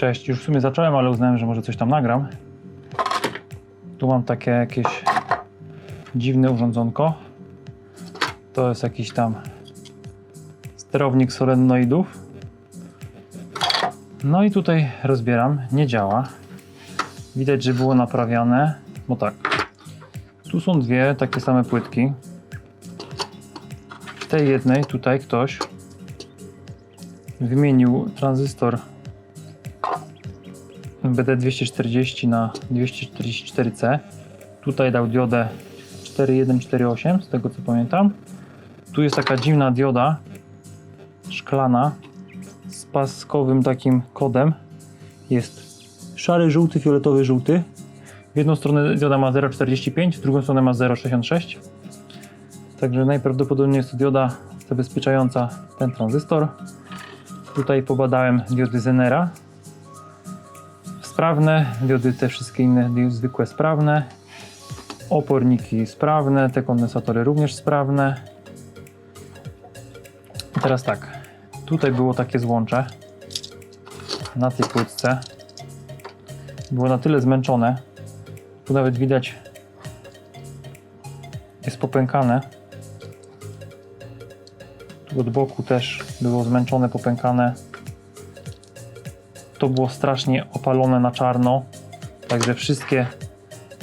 Cześć, już w sumie zacząłem, ale uznałem, że może coś tam nagram. Tu mam takie jakieś dziwne urządzonko. To jest jakiś tam sterownik solenoidów. No i tutaj rozbieram, nie działa. Widać, że było naprawiane, bo tak. Tu są dwie takie same płytki. W tej jednej tutaj ktoś wymienił tranzystor BD240 na 244C. Tutaj dał diodę 4148, z tego co pamiętam. Tu jest taka dziwna dioda szklana z paskowym takim kodem. Jest szary, żółty, fioletowy, żółty. W jedną stronę dioda ma 0,45, w drugą stronę ma 0,66. Także najprawdopodobniej jest to dioda zabezpieczająca ten tranzystor. Tutaj pobadałem diody Zenera. Sprawne, diody te wszystkie inne diody zwykłe sprawne. Oporniki sprawne, te kondensatory również sprawne. Teraz tak, tutaj było takie złącze na tej płytce. Było na tyle zmęczone, tu nawet widać jest popękane. Tu od boku też było zmęczone, popękane. To było strasznie opalone na czarno. Także wszystkie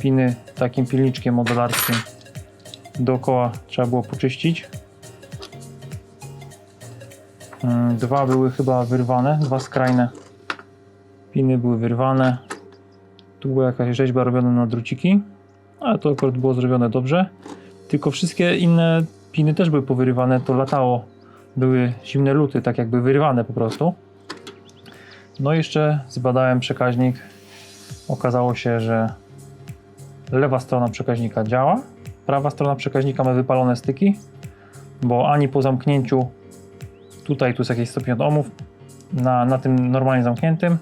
piny takim pilniczkiem modelarskim dookoła trzeba było poczyścić. Mm, Dwa były chyba wyrwane, dwa skrajne piny były wyrwane. Tu była jakaś rzeźba robiona na druciki, ale to akurat było zrobione dobrze. Tylko wszystkie inne piny też były powyrywane, to latało. Były zimne luty, tak jakby wyrywane po prostu. No i jeszcze zbadałem przekaźnik. Okazało się, że lewa strona przekaźnika działa, prawa strona przekaźnika ma wypalone styki, bo ani po zamknięciu, tutaj tu jest jakieś 150 ohmów, na, na tym normalnie zamkniętym,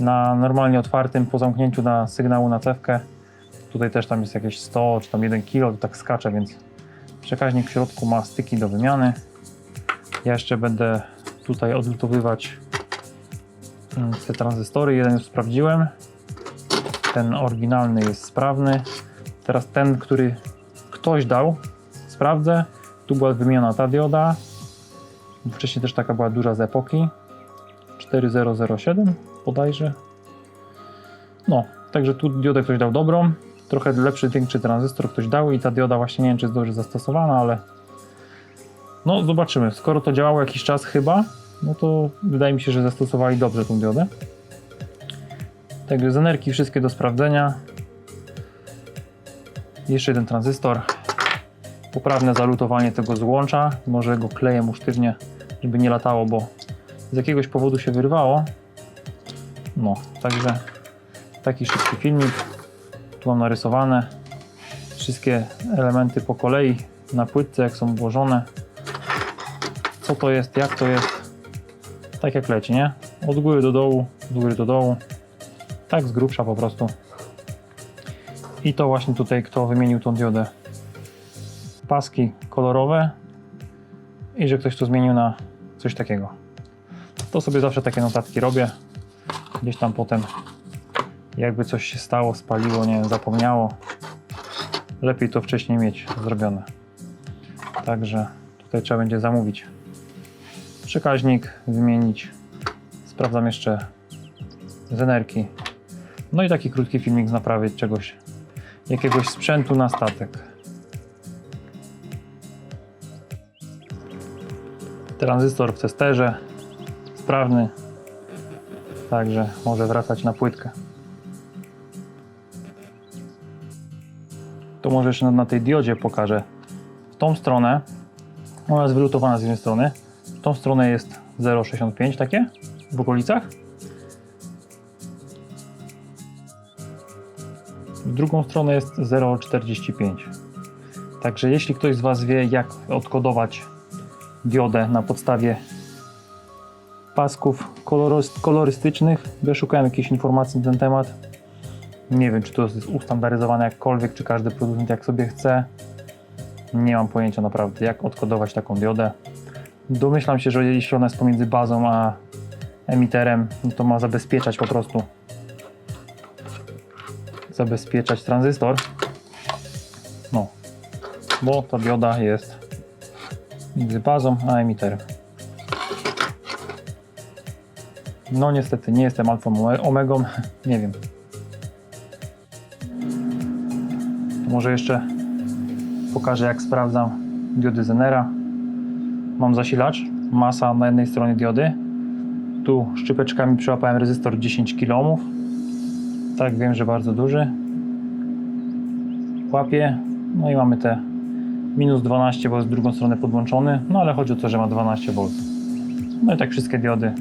na normalnie otwartym po zamknięciu na sygnału na cewkę, tutaj też tam jest jakieś 100 czy tam 1 kg, tak skacze, więc przekaźnik w środku ma styki do wymiany. Ja jeszcze będę tutaj odlutowywać te tranzystory. Jeden już sprawdziłem. Ten oryginalny jest sprawny. Teraz ten, który ktoś dał, sprawdzę. Tu była wymieniona ta dioda. Wcześniej też taka była duża z epoki. 4007 bodajże. No, także tu diodę ktoś dał dobrą. Trochę lepszy, większy tranzystor ktoś dał i ta dioda właśnie nie wiem, czy jest dobrze zastosowana, ale no zobaczymy. Skoro to działało jakiś czas chyba, no to wydaje mi się, że zastosowali dobrze tą diodę. Także zenerki wszystkie do sprawdzenia. Jeszcze jeden tranzystor. Poprawne zalutowanie tego złącza. Może go klejem usztywnie, żeby nie latało, bo z jakiegoś powodu się wyrwało. No, także taki szybki filmik. Tu mam narysowane wszystkie elementy po kolei na płytce, jak są włożone. Co to jest, jak to jest. Tak jak leci, nie? Od góry do dołu, od góry do dołu. Tak z grubsza po prostu. I to właśnie tutaj kto wymienił tą diodę. Paski kolorowe i że ktoś to zmienił na coś takiego. To sobie zawsze takie notatki robię. Gdzieś tam potem jakby coś się stało, spaliło, nie wiem, zapomniało. Lepiej to wcześniej mieć zrobione. Także tutaj trzeba będzie zamówić przekaźnik, wymienić. Sprawdzam jeszcze zenerki. No i taki krótki filmik z naprawy czegoś, jakiegoś sprzętu na statek. Tranzystor w testerze, sprawny, także może wracać na płytkę. To może jeszcze na, tej diodzie pokażę. W tą stronę, ona jest wylutowana z jednej strony, tą stronę jest 0,65 takie w okolicach. W drugą stronę jest 0,45. Także jeśli ktoś z Was wie, jak odkodować diodę na podstawie pasków kolorys- kolorystycznych, bo ja szukałem jakiejś informacji na ten temat. Nie wiem, czy to jest ustandaryzowane jakkolwiek, czy każdy producent jak sobie chce. Nie mam pojęcia naprawdę, jak odkodować taką diodę. Domyślam się, że jeśli ona jest pomiędzy bazą a emiterem, to ma zabezpieczać po prostu zabezpieczać tranzystor. No, bo ta dioda jest między bazą a emiterem. No niestety nie jestem alfą ome- omegą, nie wiem. To może jeszcze pokażę jak sprawdzam diody Zenera. Mam zasilacz, masa na jednej stronie diody. Tu szczypeczkami przyłapałem rezystor 10 kΩ. Tak, wiem, że bardzo duży. Łapie. No i mamy te minus 12, bo jest w drugą stronę podłączony. No ale chodzi o to, że ma 12 V. No i tak wszystkie diody.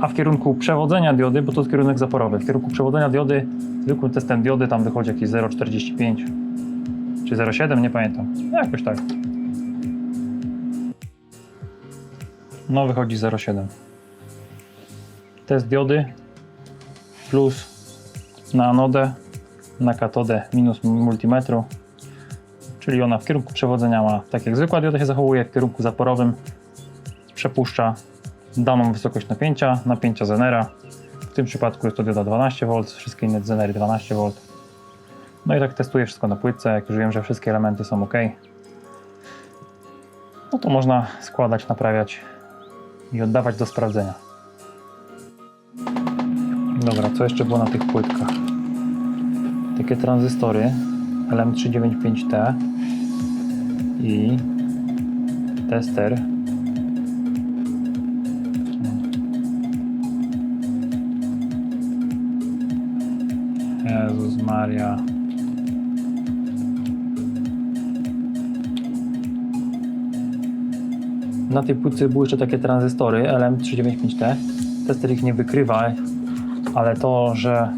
A w kierunku przewodzenia diody, bo to jest kierunek zaporowy, w kierunku przewodzenia diody, zwykłym testem diody tam wychodzi jakieś 0,45 czy 0,7, nie pamiętam. Jakoś tak. No wychodzi 0,7. Test diody plus na anodę, na katodę minus multimetru, czyli ona w kierunku przewodzenia ma, tak jak zwykła dioda się zachowuje, w kierunku zaporowym przepuszcza daną wysokość napięcia, napięcia Zenera. W tym przypadku jest to dioda 12V, wszystkie inne Zenery 12V. No i tak testuję wszystko na płytce, jak już wiem, że wszystkie elementy są ok. No to można składać, naprawiać i oddawać do sprawdzenia. Dobra, co jeszcze było na tych płytkach? Takie tranzystory LM395T i tester. Jezus Maria. Na tej płytce były jeszcze takie tranzystory LM395T. Tester ich nie wykrywa, ale to, że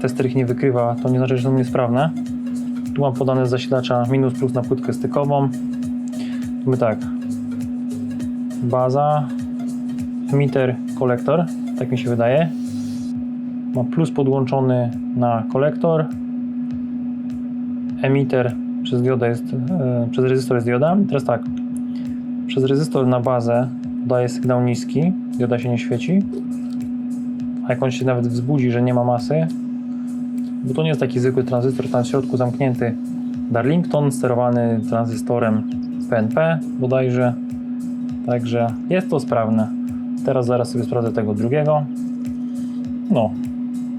tester ich nie wykrywa, to nie znaczy, że są niesprawne. Tu mam podane z zasilacza minus plus na płytkę stykową. Tu my tak. Baza, emitter, kolektor, tak mi się wydaje. Mam plus podłączony na kolektor. Emitter przez diodę jest, e, przez rezystor jest dioda. Teraz tak, przez rezystor na bazę daje sygnał niski, dioda się nie świeci. A jak on się nawet wzbudzi, że nie ma masy, bo to nie jest taki zwykły tranzystor, tam w środku zamknięty Darlington, sterowany tranzystorem PNP bodajże. Także jest to sprawne. Teraz zaraz sobie sprawdzę tego drugiego. No,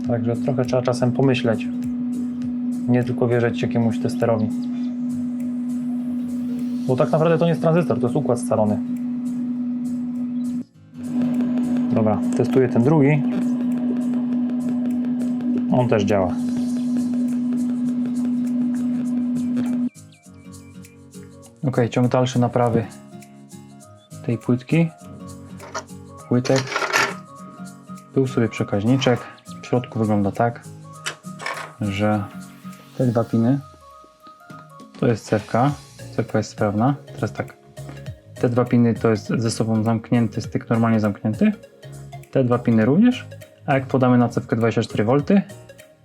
także trochę trzeba czasem pomyśleć. Nie tylko wierzyć jakiemuś testerowi. Bo tak naprawdę to nie jest tranzystor, to jest układ scalony. Dobra, testuję ten drugi. On też działa. Ok, ciąg dalszy naprawy tej płytki. Płytek. Był sobie przekaźniczek. W środku wygląda tak, że te dwa piny to jest cewka. Cewka jest sprawna. Teraz tak. Te dwa piny to jest ze sobą zamknięty styk, normalnie zamknięty. Te dwa piny również. A jak podamy na cewkę 24V,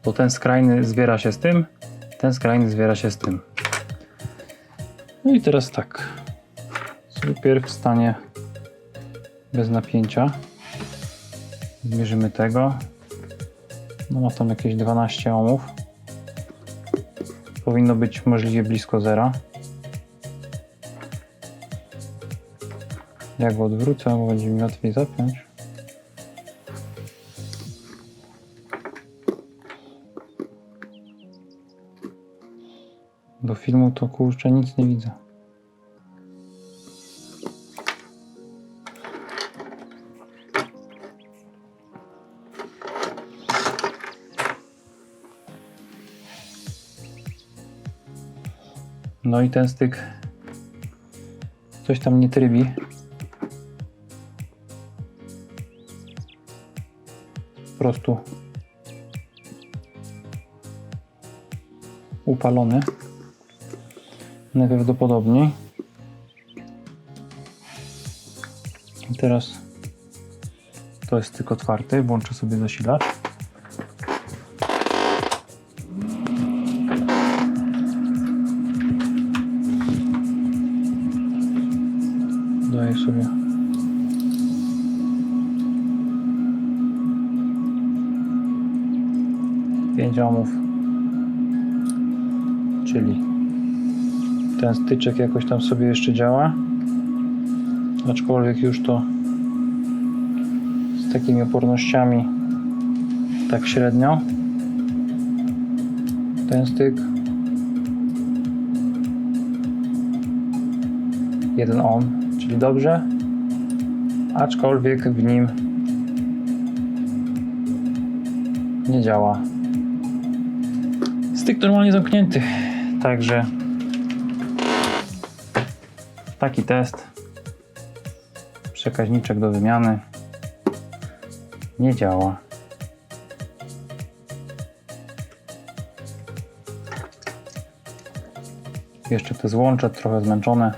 to ten skrajny zwiera się z tym, ten skrajny zwiera się z tym. No i teraz tak. Sobie pierw stanie bez napięcia. Zmierzymy tego. No ma tam jakieś 12 ohmów. Powinno być możliwie blisko zera. Jak go odwrócę, będzie mi łatwiej zapiąć. Do filmu to kurczę nic nie widzę. No i ten styk coś tam nie trybi. Prostu upalony. Najprawdopodobniej. I teraz to jest tylko otwarty. Włączę sobie zasilacz. Ten styczek jakoś tam sobie jeszcze działa. Aczkolwiek już to z takimi opornościami tak średnio. Ten styk 1 ohm, czyli dobrze, aczkolwiek w nim nie działa. Styk normalnie zamknięty, także taki test. Przekaźniczek do wymiany nie działa. Jeszcze te złącze trochę zmęczone.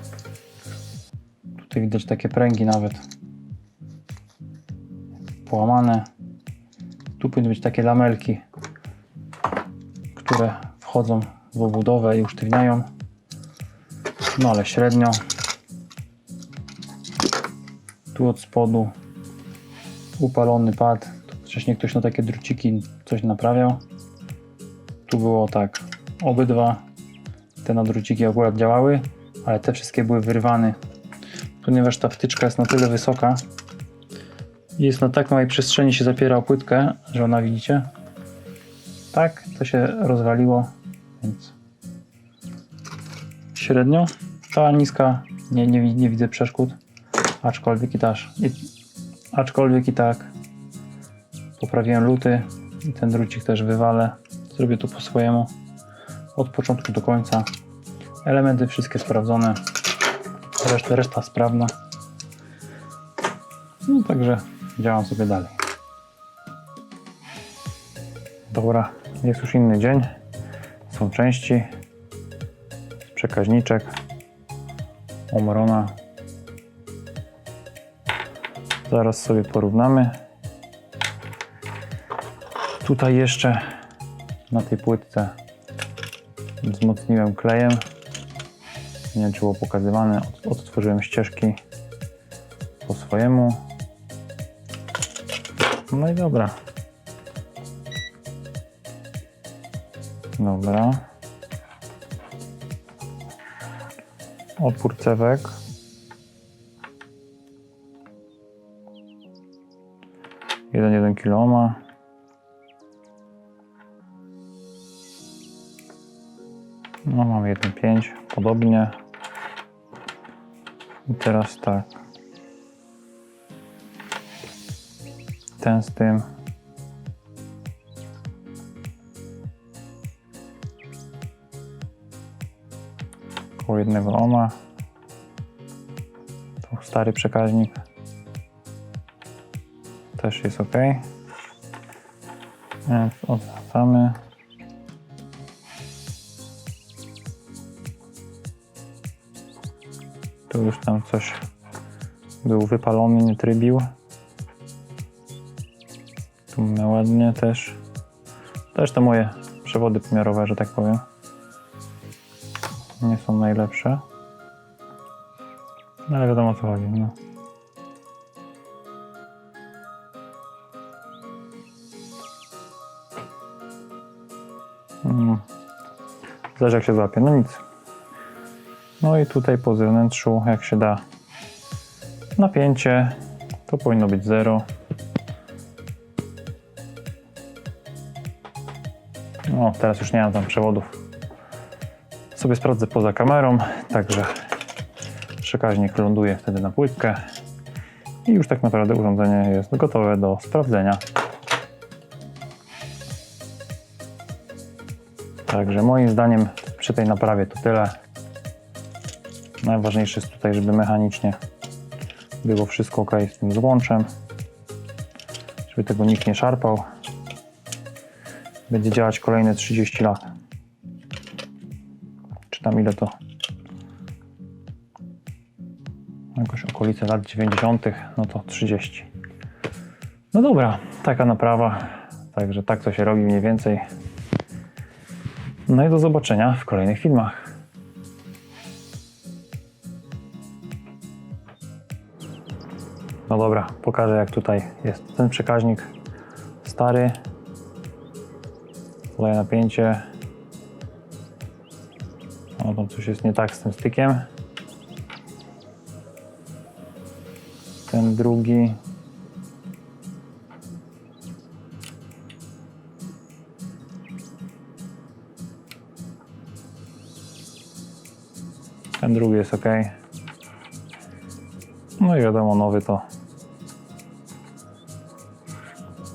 Tutaj widać takie pręgi nawet połamane. Tu powinny być takie lamelki, które wchodzą w obudowę i usztywniają. No ale średnio. Tu od spodu upalony pad. Wcześniej ktoś na takie druciki coś naprawiał. Tu było tak. Obydwa te nadruciki akurat działały, ale te wszystkie były wyrwane. Ponieważ ta wtyczka jest na tyle wysoka jest na tak małej przestrzeni się zapiera o płytkę, że ona widzicie. Tak, to się rozwaliło, więc średnio. Ta niska, nie, nie, nie widzę przeszkód, aczkolwiek i, też, i, aczkolwiek i tak poprawiłem luty i ten drucik też wywalę. Zrobię to po swojemu od początku do końca. Elementy wszystkie sprawdzone, reszta, reszta sprawna. No także działam sobie dalej. Dobra, jest już inny dzień. Są części, przekaźniczek, Omrona. Zaraz sobie porównamy. Tutaj jeszcze na tej płytce wzmocniłem klejem. Nie wiem, czy było pokazywane. Od- Odtworzyłem ścieżki po swojemu. No i dobra. Dobra. Opór cewek. Jeden jeden kiloma. No mam 1,5, podobnie. I teraz tak. Ten z tym. Koło jednego ohma. Tu stary przekaźnik. Też jest ok. Więc odwracamy. Tu już tam coś był wypalony, nie trybił. Tu mamy ładnie też. Też te moje przewody pomiarowe, że tak powiem. Nie są najlepsze. No ale wiadomo o co chodzi. No. Zależy jak się złapie. No nic. No i tutaj po zewnętrzu, jak się da napięcie, to powinno być 0. No, teraz już nie mam tam przewodów. Sobie sprawdzę poza kamerą, także przekaźnik ląduje wtedy na płytkę i już tak naprawdę urządzenie jest gotowe do sprawdzenia. Także moim zdaniem przy tej naprawie to tyle. Najważniejsze jest tutaj, żeby mechanicznie było wszystko ok z tym złączem. Żeby tego nikt nie szarpał. Będzie działać kolejne 30 lat. Czy tam ile to? Jakoś okolice lat 90., no to 30. No dobra, taka naprawa. Także tak to się robi mniej więcej. No i do zobaczenia w kolejnych filmach. No dobra, pokażę jak tutaj jest ten przekaźnik stary. Podaję napięcie. O, tam coś jest nie tak z tym stykiem. Ten drugi. Ten drugi jest ok. No i wiadomo, nowy to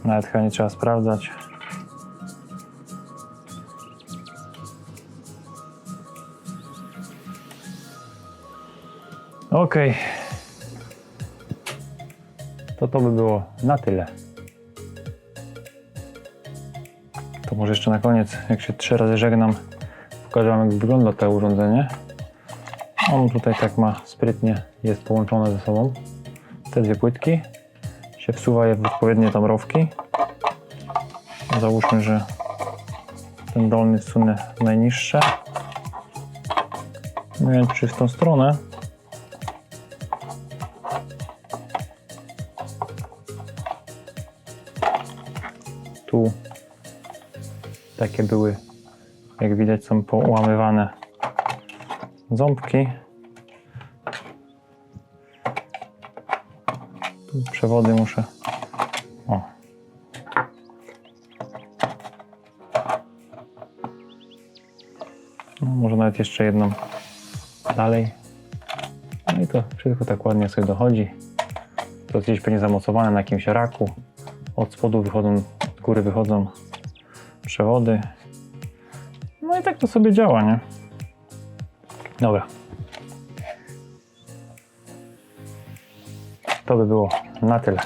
nawet chyba nie trzeba sprawdzać. Ok. To to by było na tyle. To może jeszcze na koniec, jak się trzy razy żegnam, pokażę Wam jak wygląda to urządzenie. On tutaj tak ma sprytnie, jest połączone ze sobą. Te dwie płytki. Się wsuwa je w odpowiednie tam rowki. Załóżmy, że ten dolny wsunę najniższe. Czy w tą stronę. Tu takie były, jak widać, są połamywane ząbki. Przewody muszę. O. No, może nawet jeszcze jedną dalej. No i to wszystko tak ładnie sobie dochodzi. To jest gdzieś pewnie zamocowane na jakimś raku. Od spodu wychodzą, od góry wychodzą przewody. No i tak to sobie działa, nie? Dobra. To by było na tyle.